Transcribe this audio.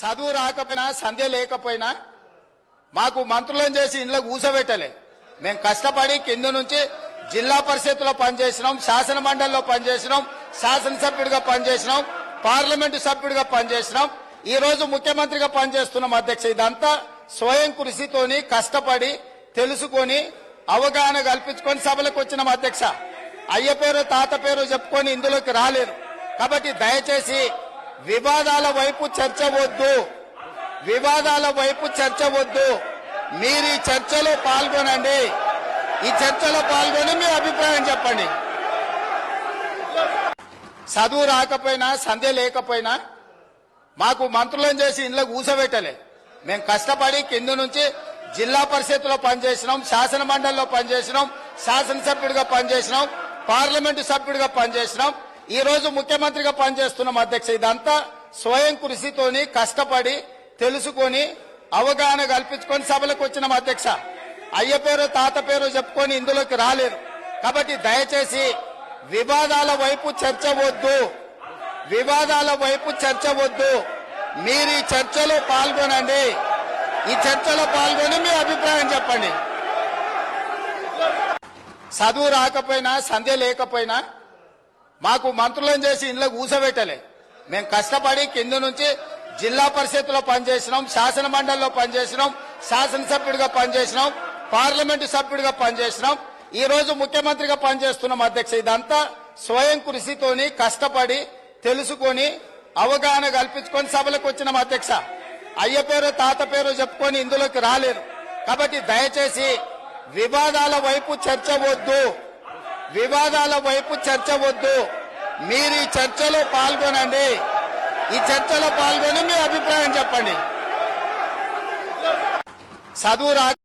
చదువు రాకపోయినా సంధ్య లేకపోయినా మాకు మంత్రులను చేసి ఇంట్లో కూసబెట్టలే. మేము కష్టపడి కింద నుంచి జిల్లా పరిషత్లో పనిచేసినాం శాసన మండలిలో పనిచేసినాం శాసనసభ్యుడిగా పనిచేసినాం పార్లమెంటు సభ్యుడిగా పనిచేసినాం. ఈ రోజు ముఖ్యమంత్రిగా పనిచేస్తున్నాం అధ్యక్ష. ఇదంతా స్వయం కృషితోని కష్టపడి తెలుసుకొని అవగాహన కల్పించుకొని సభలకు వచ్చినాం అధ్యక్ష. అయ్య పేరు తాత పేరు చెప్పుకొని ఇందులోకి రాలేరు కాబట్టి దయచేసి వివాదాల వైపు చర్చ వద్దు. వివాదాల వైపు చర్చ వద్దు. మీరు ఈ చర్చలో పాల్గొనండి. ఈ చర్చలో పాల్గొని మీ అభిప్రాయం చెప్పండి. చదువు రాకపోయినా సంధ్య లేకపోయినా మాకు మంత్రులను చేసి ఇంట్లో కూసబెట్టలే. మేము కష్టపడి కింద నుంచి జిల్లా పరిషత్లో పనిచేసినాం శాసన మండలిలో పనిచేసినాం శాసనసభ్యుడిగా పనిచేసినాం పార్లమెంటు సభ్యుడిగా పనిచేసినాం. ఈ రోజు ముఖ్యమంత్రిగా పనిచేస్తున్నాం అధ్యక్ష. ఇదంతా స్వయం కృషితోని కష్టపడి తెలుసుకొని అవగాహన కల్పించుకొని సభలకు వచ్చినాం అధ్యక్ష. అయ్య పేరు తాత పేరు చెప్పుకొని ఇందులోకి రాలేదు. కాబట్టి దయచేసి వివాదాల వైపు చర్చ వద్దు. వివాదాల వైపు చర్చ వద్దు. మీరు ఈ చర్చలో పాల్గొనండి. ఈ చర్చలో పాల్గొని మీ అభిప్రాయం చెప్పండి. చదువు రాకపోయినా సంధ్య లేకపోయినా మాకు మంత్రులను చేసి ఇంట్లో కూసబెట్టలే మేము కష్టపడి కింద నుంచి జిల్లా పరిషత్లో పనిచేసినాం శాసన మండలిలో పనిచేసినాం శాసనసభ్యుడిగా పనిచేసినాం పార్లమెంటు సభ్యుడిగా పనిచేసినాం. ఈ రోజు ముఖ్యమంత్రిగా పనిచేస్తున్నాం అధ్యక్ష. ఇదంతా స్వయం కృషితోని కష్టపడి తెలుసుకొని అవగాహన కల్పించుకొని సభలకు వచ్చినాం అధ్యక్ష. అయ్య పేరు తాత పేరు చెప్పుకొని ఇందులోకి రాలేరు కాబట్టి దయచేసి వివాదాల వైపు చర్చ వద్దు. వివాదాల వైపు చర్చ వద్దు. మీరు ఈ చర్చలో పాల్గొనండి. ఈ చర్చలో పాల్గొని మీ అభిప్రాయం చెప్పండి. చదువు రా